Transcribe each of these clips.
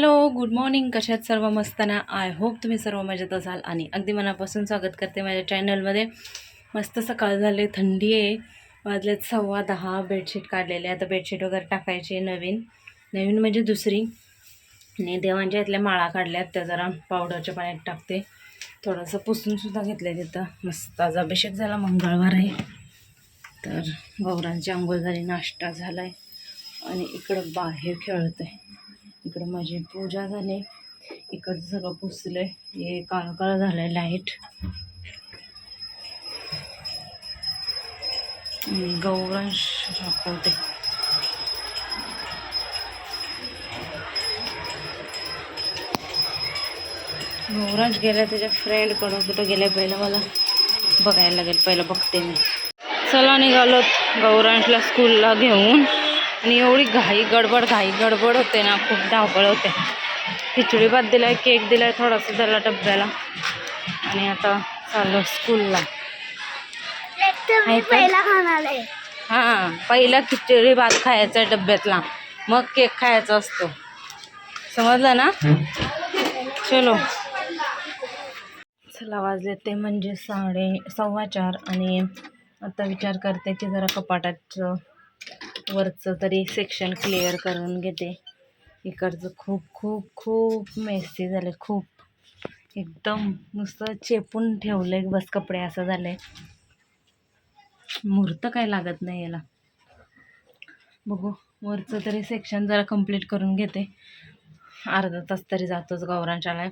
Hello good morning. कशात सर्व मस्त ना आय होप तुम्ही सर्व मजेत असाल आणि अगदी मनापासून स्वागत करते माझ्या चॅनलमध्ये. मस्त सकाळ झाले थंडी आहे. वाजल्यात सव्वा दहा बेडशीट काढलेले. आता बेडशीट वगैरे टाकायची नवीन. नवीन म्हणजे दुसरी. आणि देवांच्या इथल्या माळा काढल्यात त्या जरा पावडरच्या पाण्यात टाकते. थोडंसं पुसूनसुद्धा घेतलं तिथं. मस्त आज अभिषेक झाला मंगळवार आहे. तर गौरांची आंघोळ झाली नाश्ता झाला आहे आणि इकडं बाहेर खेळत आहे इकडं माझी पूजा झाली. इकडचं सगळं पुसलं हे काळं काळं झालं आहे लाइट गौरांश दाखवते. गौरांश गेला त्याच्या फ्रेंडकडं कुठं गेल्या पहिलं मला बघायला लागेल. पहिलं बघते मी. चला निघालो गौरांशला स्कूलला घेऊन. आणि एवढी घाई गडबड घाई गडबड होते ना खूप धावपळ होते. खिचडी भात दिलाय केक दिलाय थोडासा त्याला डब्याला. आणि आता चाललो स्कूलला. हां पहिला खिचडी भात खायचा आहे डब्यातला. मग केक खायचा असतो. समजलं ना? चलो. चला वाजले ते म्हणजे साडे सव्वा चार आणि आता विचार करते की जरा कपाटाचं वरचं तरी सेक्शन क्लिअर करून घेते. इकडचं खूप खूप खूप मेस्सी झाले खूप. एकदम नुसतं चेपून ठेवलं आहे बस कपडे असं झालं मुहूर्त काय लागत नाही याला. बघू वरचं तरी सेक्शन जरा कंप्लीट करून घेते. अर्धा तास तरी जातोच गौरांशाला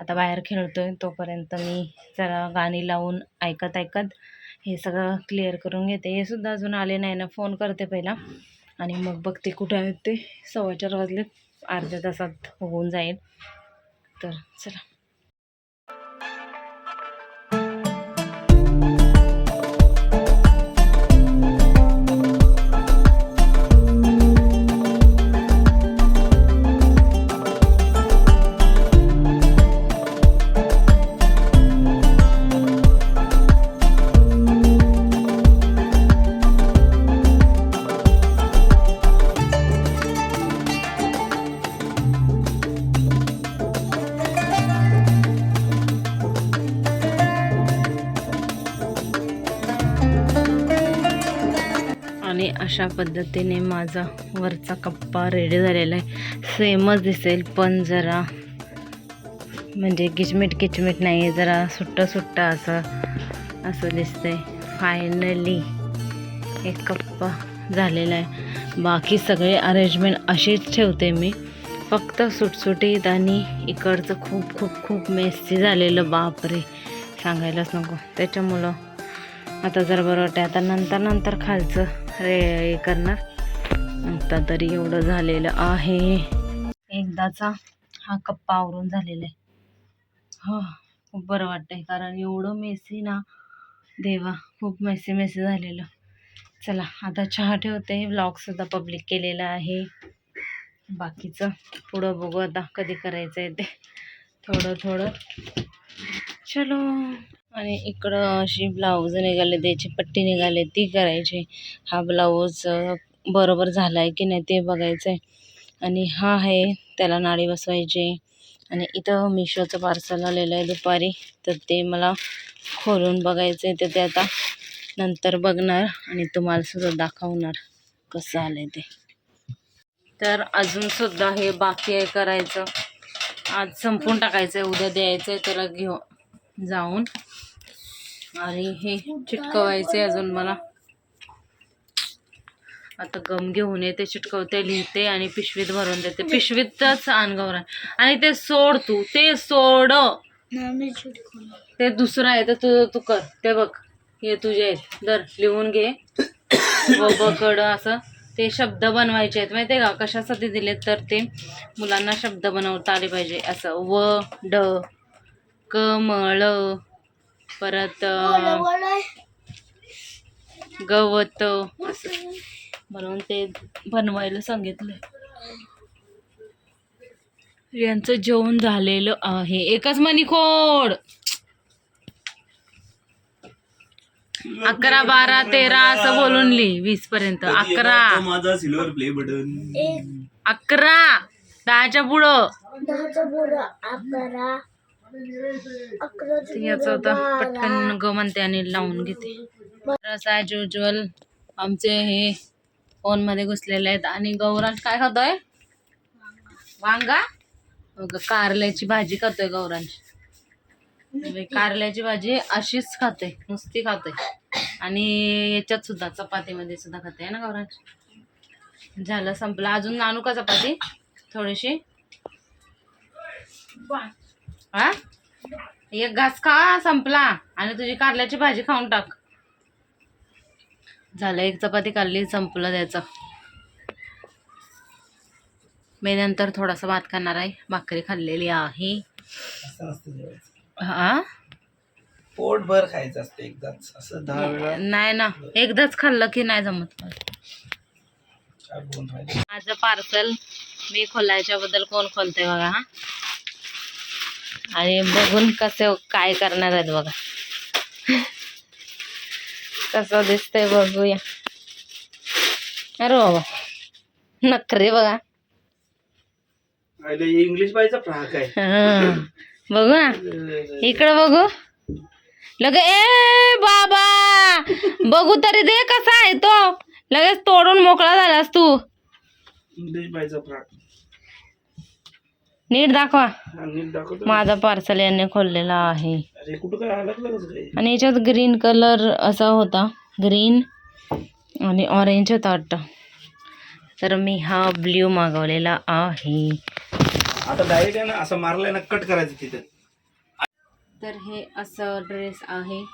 आता बाहेर खेळतोय तोपर्यंत मी जरा गाणी लावून ऐकत ऐकत हे सगळं क्लिअर करून घेते. हे सुद्धा अजून आले नाही ना फोन करते पहिला. आणि मग बघते कुठे आहेत ते. सव्वा चार वाजले अर्ध्या तासात होऊन जाईल. तर चला. आणि अशा पद्धतीने माझा वरचा कप्पा रेडी झालेला आहे. सेमच दिसेल पण जरा म्हणजे किचमिट किचमिट नाही आहे जरा सुट्टं सुट्टं असं असं दिसतंय. फायनली एक कप्पा झालेला आहे. बाकी सगळे अरेंजमेंट अशीच ठेवते मी. फक्त सुटसुटीत आणि इकडचं खूप खूप खूप मेस्सी झालेलं. बापरे सांगायलाच नको. त्याच्यामुळं आता जर बरं वाटते आता नंतर नंतर खालचं रे हे करणार? आता तरी एवढं झालेलं आहे. एकदाचा हा कप्पा आवरून झालेला आहे. हो खूप बरं वाटतंय कारण एवढं मेसी ना देवा खूप मेसी मेसी झालेलं. चला आता चहा ठेवते ब्लॉगसुद्धा पब्लिक केलेला आहे. बाकीचं पुढं बघू आता कधी करायचं आहे ते. थोडं थोडं. चलो. आणि इकडं अशी ब्लाऊज निघाले त्याची पट्टी निघाले ती करायची. हा ब्लाऊज बरोबर झाला आहे की नाही ते बघायचं आहे आणि हा आहे त्याला नाडी बसवायची. आणि इथं मिशोचं पार्सल आलेलं आहे दुपारी. तर ते मला खोलून बघायचं आहे तर ते आता नंतर बघणार आणि तुम्हाला सुद्धा दाखवणार कसं आलं आहे ते. तर अजूनसुद्धा हे बाकी आहे करायचं. आज संपून टाकायचं आहे उद्या द्यायचं आहे त्याला घेऊ जाऊन. आणि हे चिटकवायचं अजून मला. आता गम घेऊन येते चिटकवते लिहिते आणि पिशवीत भरून देते. पिशवीतच अनगवरा आणि ते सोड तू ते सोड. ते दुसरं आहे तर तुझं तू कर. ते बघ हे तुझे आहेत. दर लिहून घे. व बकड असं. ते शब्द बनवायचे आहेत. माहिती आहे का? कशासाठी दिलेत तर ते? मुलांना शब्द बनवता आले पाहिजे. असं व ड कमळ परत. गवत असं. म्हणून ते बनवायला सांगितलं यांचं जेवण झालेलं आहे. एकच मणिखोड. अकरा बारा तेरा असं बोलून लिही वीस पर्यंत. अकरा. माझा सिल्वर प्ले बटन अकरा. दहाच्या पुढं. दहाचा पुढं अकरा. याचं पुढं पटकन ग म्हणते आणि लावून घेते असं ॲज युजल आमचे हे फोनमध्ये घुसलेले आहेत. आणि गौरांश काय खातोय? वांगा? कारल्याची भाजी खातोय गौरांश. म्हणजे कारल्याची भाजी अशीच खाते नुसती खाते आणि याच्यात सुद्धा चपातीमध्ये सुद्धा खाते ना गौरांश? झालं संपलं. अजून नानू का चपाती? थोडीशी. हा? एक घास खा संपला. आणि तुझी कारल्याची भाजी खाऊन टाक. झालं एक चपाती खाल्ली संपलं त्याचं. मी नंतर थोडासा भात खाणार आहे. भाकरी खाल्लेली आहे. हा? पोटभर खायचं असतं एकदाच. असं दहा वेळा नाही ना एकदाच खाल्लं की नाही जमत. माझं पार्सल मी खोलायच्या बद्दल कोण खोलते बघा हा? आणि बघून कसे काय करणार आहेत बघा. कसं दिसतंय बघूया. अरे बाबा नखरे बघा. इंग्लिश फ्राक आहे. बघू ना. इकडं बघू. लगे ए बाबा बघू तरी दे कसा आहे तो. लगेच तोडून मोकळा झालास तू. इंग्लिश बायचा फ्राक. नीट दाखवा. नीट दाखवतो. माझा पार्सल यांनी खोललेला आहे. अरे कुठं काय अडकलं कसं काय आणि याच्यात ग्रीन कलर असा होता. ग्रीन आणि ऑरेंज होता वाटतं. तर मी हा ब्ल्यू मागवलेला आहे. आता डायरेक्ट आहे ना असं मारलंय ना कट करायचं तिथं. तर हे असं ड्रेस आहे.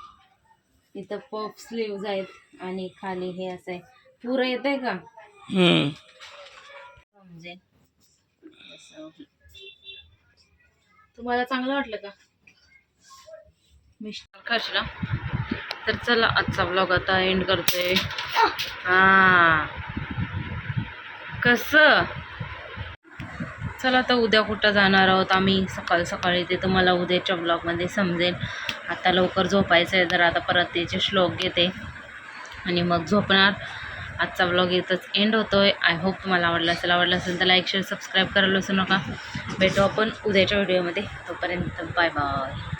इथं पफ स्लीव्ज आहेत आणि खाली हे असं आहे. पुरं येत आहे का? हम्म. समजेल असं. तुम्हाला चांगलं वाटलं का? मिस्टर खर्चला तर चला आजचा ब्लॉग आता एंड करतोय. हा. कसं? चला आता उद्या कुठं जाणार आहोत आम्ही? सकाळ सकाळी ते तुम्हाला उद्याच्या ब्लॉगमध्ये समजेल. आता लवकर झोपायचं आहे तर आता परत त्याचे श्लोक घेते. आणि मग झोपणार. आजचा ब्लॉग इथंच एंड होतोय. आय होप तुम्हाला आवडला असेल आवडला असेल तर लाईक शेअर सबस्क्राईब करायला विसरू नका. भेटू आपण उद्याच्या व्हिडिओमध्ये तोपर्यंत बाय बाय